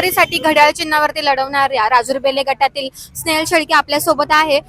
उमेदवारीसाठी घड्याळ चिन्हावरती लढवणाऱ्या राजूर बेल्ले गटातील स्नेहल शेळके आपल्यासोबत आहे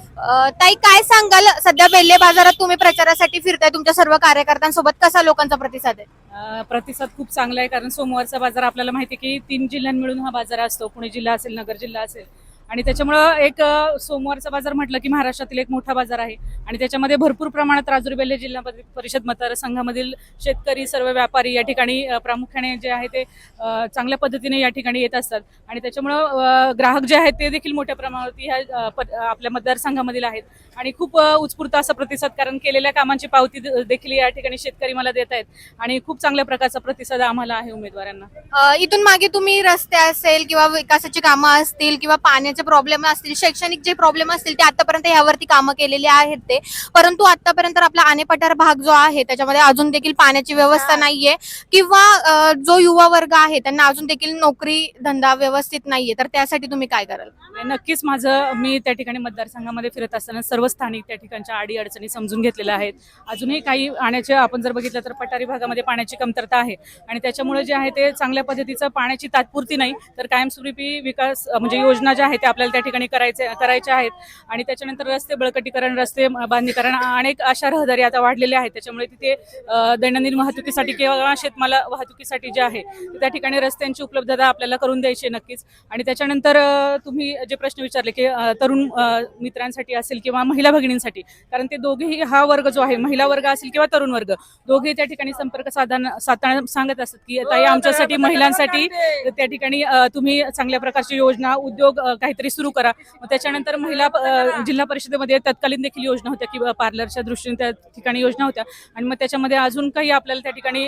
ताई काय सांगाल? सध्या बेल्ले बाजारात तुम्ही प्रचारासाठी फिरताय. तुमच्या सर्व कार्यकर्त्यांसोबत कसा लोकांचा प्रतिसाद आहे? अ, प्रतिसाद खूप चांगला आहे कारण सोमवारचा बाजार आपल्याला माहिती आहे की तीन जिल्ह्यांमिळून हा बाजार असतो. पुणे जिल्हा असेल नगर जिल्हा असेल. आणि त्याच्यामुळं एक सोमवारचा बाजार म्हटलं की महाराष्ट्रातील एक मोठा बाजार आहे. आणि त्याच्यामध्ये भरपूर प्रमाणात राजूर बेल्ले जिल्हा परिषद मतदारसंघामधील शेतकरी सर्व व्यापारी या ठिकाणी प्रामुख्याने जे आहे ते चांगल्या पद्धतीने या ठिकाणी येत असतात. आणि त्याच्यामुळं ग्राहक जे आहेत ते देखील मोठ्या प्रमाणावरती ह्या आपल्या मतदारसंघामधील आहेत. आणि खूप उत्स्फूर्त असा प्रतिसाद कारण केलेल्या कामांची पावती देखील या ठिकाणी शेतकरी मला देत आहेत. आणि खूप चांगल्या प्रकारचा प्रतिसाद आम्हाला आहे उमेदवारांना. इथून मागे तुम्ही रस्ते असेल किंवा विकासाची कामं असतील किंवा पाण्याचे प्रॉब्लेम असतील शैक्षणिक जे प्रॉब्लेम असतील ते आतापर्यंत यावरती कामं केलेली आहेत ते. परंतु आतापर्यंत आपला आनेपठार भाग जो आहे त्याच्यामध्ये अजून देखील पाण्याची व्यवस्था नाहीये. किंवा जो युवा वर्ग आहे त्यांना अजून देखील नोकरी धंदा व्यवस्थित नाहीये. तर त्यासाठी तुम्ही काय कराल? नक्कीच माझं मी त्या ठिकाणी मतदारसंघामध्ये फिरत असताना सर्व स्थानिक त्या ठिकाणच्या अडी अडचणी समजून घेतलेल्या आहेत. अजूनही काही पाण्याचे आपण जर बघितलं तर पठारी भागामध्ये पाण्याची कमतरता आहे. आणि त्याच्यामुळे जे आहे ते चांगल्या पद्धतीचं पाण्याची तात्पुरती नाही. तर कायमस्वरूपी विकास म्हणजे योजना ज्या आहेत त्या आपल्याला त्या ठिकाणी करायचे करायच्या आहेत. आणि त्याच्यानंतर रस्ते बळकटीकरण रस्ते बांधणीकरण अनेक अशा रहदारी आता वाढलेल्या आहेत. त्याच्यामुळे तिथे दैनंदिन वाहतुकीसाठी किंवा शेतमाला वाहतुकीसाठी जे आहे ते त्या ठिकाणी रस्त्यांची उपलब्धता आपल्याला करून द्यायची नक्कीच. आणि त्याच्यानंतर तुम्ही जे प्रश्न विचारले की तरुण मित्रांसाठी असेल किंवा महिला भगिनींसाठी कारण ते दोघेही हा वर्ग जो आहे महिला वर्ग असेल किंवा तरुण वर्ग दोघे त्या ठिकाणी संपर्क साधन साधताना सांगत असतात की ताई आमच्यासाठी महिलांसाठी त्या ठिकाणी तुम्ही चांगल्या प्रकारची योजना उद्योग अ, काहीतरी सुरू करा. मग त्याच्यानंतर महिला जिल्हा परिषदेमध्ये तत्कालीन देखील योजना होत्या किंवा पार्लरच्या दृष्टीने त्या ठिकाणी योजना होत्या. आणि मग त्याच्यामध्ये अजून काही आपल्याला त्या ठिकाणी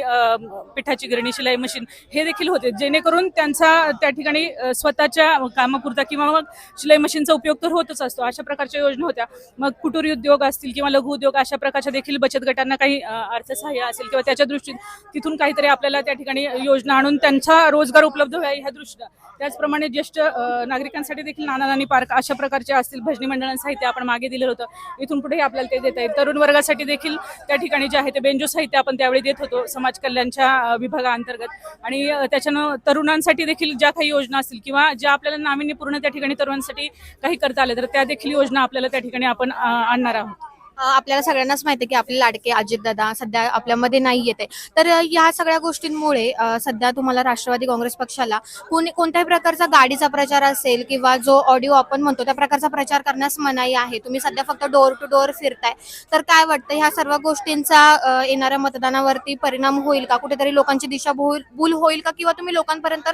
पिठाची गिरणी शिलाई मशीन हे देखील होते. जेणेकरून त्यांचा त्या ठिकाणी स्वतःच्या कामापुरता किंवा मग शिलाई मशीनचा उपयोग तर होतच असतो. अशा प्रकारच्या योजना होत्या. मग कुटुरी उद्योग असतील किंवा लघु उद्योग अशा प्रकारच्या देखील बचत गटांना काही अर्थसहाय्य असेल किंवा त्याच्या दृष्टीने तिथून काहीतरी आपल्याला त्या ठिकाणी योजना आणून त्यांचा रोजगार उपलब्ध व्हावा ह्या दृष्टीनं. त्याचप्रमाणे ज्येष्ठ नागरिकांसाठी देखील नाना नानी पार्क अशा प्रकारचे असतील. भजनी मंडळांचं साहित्य आपण मागे दिलेलं होतं. इथून पुढेही आपल्याला ते देता येईल. तरुण वर्गासाठी देखील त्या ठिकाणी जे आहे ते बेंजो साहित्य आपण त्यावेळी देत होतो. समाज कल्याणच्या विभागाअंतर्गत. आणि त्याच्यानं तरुणांसाठी देखील ज्या काही योजना असतील किंवा ज्या आपल्याला नाविन्यपूर्ण त्या ठिकाणी तरुणांसाठी काही करता आले तर त्या देखील योजना आपल्याला त्या ठिकाणी आपण आणणार आहोत. आपल्याला सगळ्यांनाच माहिती की आपले लाडके अजितदादा सध्या आपल्यामध्ये नाही येते तर या सगळ्या गोष्टींमुळे सध्या तुम्हाला राष्ट्रवादी काँग्रेस पक्षाला कोणी कोणत्याही प्रकारचा गाडीचा प्रचार असेल किंवा जो ऑडिओ आपण म्हणतो त्या प्रकारचा प्रचार करण्यास मनाई आहे. तुम्ही सध्या फक्त डोअर टू डोअर फिरताय. तर काय वाटतं ह्या सर्व गोष्टींचा येणाऱ्या मतदानावरती परिणाम होईल का? कुठेतरी लोकांची दिशा भूल होईल का? किंवा तुम्ही लोकांपर्यंत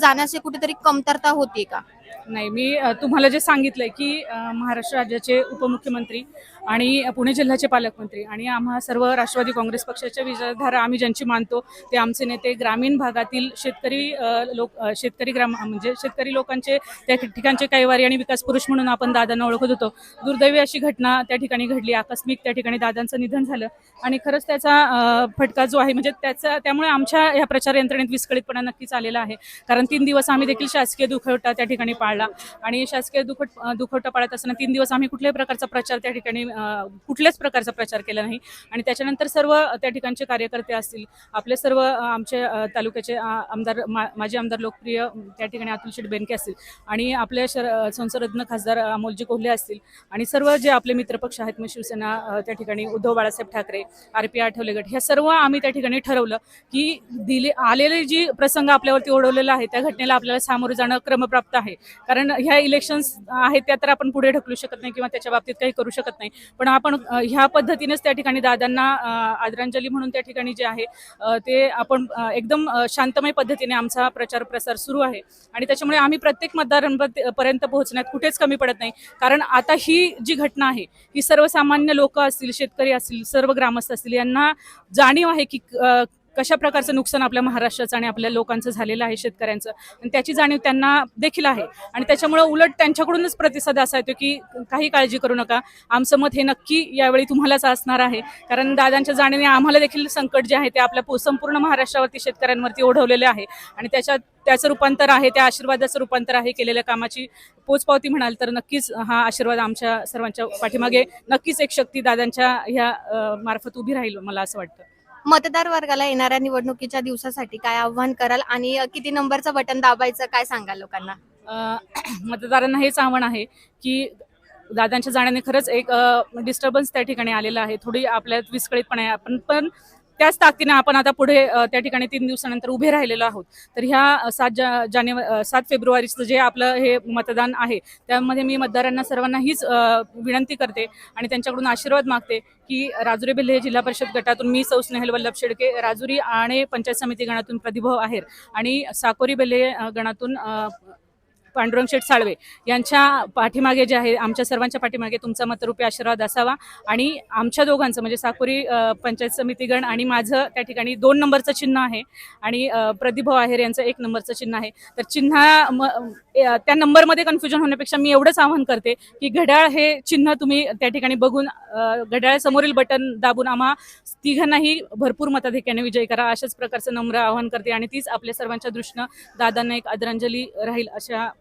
जाण्याची कुठेतरी कमतरता होती का? नाही मी तुम्हाला जे सांगितलंय की महाराष्ट्र राज्याचे उपमुख्यमंत्री आणि पुणे जिल्ह्याचे पालकमंत्री आणि आम्हा सर्व राष्ट्रवादी काँग्रेस पक्षाच्या विचारधारा आम्ही ज्यांची मानतो ते आमचे नेते ग्रामीण भागातील शेतकरी लोक शेतकरी ग्राम म्हणजे शेतकरी लोकांचे त्या ठिकाणचे कैवारी आणि विकास पुरुष म्हणून आपण दादांना ओळखत होतो. दुर्दैवी अशी घटना त्या ठिकाणी घडली. आकस्मिक त्या ठिकाणी दादांचं निधन झालं. आणि खरंच त्याचा फटका जो आहे म्हणजे त्याचा त्यामुळे आमच्या ह्या प्रचार यंत्रणेत विस्कळीतपणा नक्कीच आलेला आहे. कारण तीन दिवस आम्ही देखील शासकीय दुखवटा त्या ठिकाणी पाळला. आणि शासकीय दुखट दुखवटा पाळत असताना तीन दिवस आम्ही कुठल्याही प्रकारचा प्रचार त्या ठिकाणी कुठल्याच प्रकारचा प्रचार केला नाही. आणि त्याच्यानंतर सर्व त्या ठिकाणचे कार्यकर्ते असतील आपले सर्व आमचे तालुक्याचे आमदार मा- माजी आमदार लोकप्रिय त्या ठिकाणी अतुल शेठ बेनके असतील आणि आपले शर संसदरत्न खासदार अमोलजी कोल्हे असतील आणि सर्व जे आपले मित्रपक्ष आहेत मग शिवसेना त्या ठिकाणी उद्धव बाळासाहेब ठाकरे आर पी आठवले गट ह्या सर्व आम्ही त्या ठिकाणी ठरवलं की दिले आलेले जी प्रसंग आपल्यावरती ओढवलेला आहे त्या घटनेला आपल्याला सामोरं जाणं क्रमप्राप्त आहे. कारण ह्या इलेक्शन्स आहेत त्या तर आपण पुढे ढकलू शकत नाही किंवा त्याच्या बाबतीत काही करू शकत नाही. पण आपण ह्या पद्धतीनेच त्या ठिकाणी दादांना आदरांजली म्हणून त्या ठिकाणी जे आहे ते आपण एकदम शांतमय पद्धतीने आमचा प्रचार प्रसार सुरू आहे. आणि त्याच्यामुळे आम्ही प्रत्येक मतदारांपर्यंत पोहोचण्यात कुठेच कमी पडत नाही. कारण आता ही जी घटना आहे ही सर्वसामान्य लोक असतील शेतकरी असतील सर्व ग्रामस्थ असतील यांना जाणीव आहे की कशा प्रकारचं नुकसान आपल्या महाराष्ट्राचं आणि आपल्या लोकांचं झालेलं आहे शेतकऱ्यांचं? आणि त्याची जाणीव त्यांना देखील आहे. आणि त्याच्यामुळं उलट त्यांच्याकडूनच प्रतिसाद असा येतो की काही काळजी करू नका. आमचं मत हे नक्की यावेळी तुम्हालाच असणार आहे. कारण दादांच्या जाणीने आम्हाला देखील संकट जे आहे ते आपल्या संपूर्ण महाराष्ट्रावरती शेतकऱ्यांवरती ओढवलेले आहे. आणि त्याच्यात त्याचं रूपांतर आहे त्या आशीर्वादाचं रूपांतर आहे केलेल्या कामाची पोचपावती म्हणाल तर नक्कीच हा आशीर्वाद आमच्या सर्वांच्या पाठीमागे नक्कीच एक शक्ती दादांच्या ह्या मार्फत उभी राहील मला असं वाटतं. मतदार वर्गाला येणाऱ्या निवडणुकीच्या दिवसासाठी काय आव्हान कराल आणि किती नंबरचं बटन दाबायचं काय सांगाल लोकांना? मतदारांना हेच आव्हान आहे की दादांच्या जाण्याने खरंच एक डिस्टर्बन्स त्या ठिकाणी आलेला आहे. थोडी आपल्यात विस्कळीतपणे आपण. पण त्याच ताकदीने आपण आता पुढे त्या ठिकाणी तीन दिवसानंतर उभे राहिलेलो आहोत. तर ह्या सात जा जानेवारी सात फेब्रुवारीचं जे आपलं हे मतदान आहे त्यामध्ये मी मतदारांना सर्वांना हीच विनंती करते आणि त्यांच्याकडून आशीर्वाद मागते की राजुरी बेल्हे जिल्हा परिषद गटातून मी सौ स्नेहल वल्लभ शेडके राजुरी आणि पंचायत समिती गणातून प्रतिभाव आहेर आणि साकोरी बेल्हे गणातून पांडुरंग शेठ साळवे यांच्या पाठीमागे जे आहे आमच्या सर्वांच्या पाठीमागे तुमचा मतरूपी आशीर्वाद असावा. आणि आमच्या दोघांचं म्हणजे साकोरी पंचायत समिती गण आणि माझं त्या ठिकाणी दोन नंबरचं चिन्ह आहे. आणि अ, प्रतिभाव आहेर यांचं एक नंबरचं चिन्ह आहे. तर चिन्ह त्या नंबरमध्ये कन्फ्युजन होण्यापेक्षा मी एवढंच आवाहन करते की घड्याळ हे चिन्ह तुम्ही त्या ठिकाणी बघून घड्याळासमोरील बटन दाबून आम्हा तिघांनाही भरपूर मताधिक्याने विजय करा. अशाच प्रकारचं नम्र आवाहन करते. आणि तीच आपल्या सर्वांच्या दृष्टीनं दादांना एक आदरांजली राहील अशा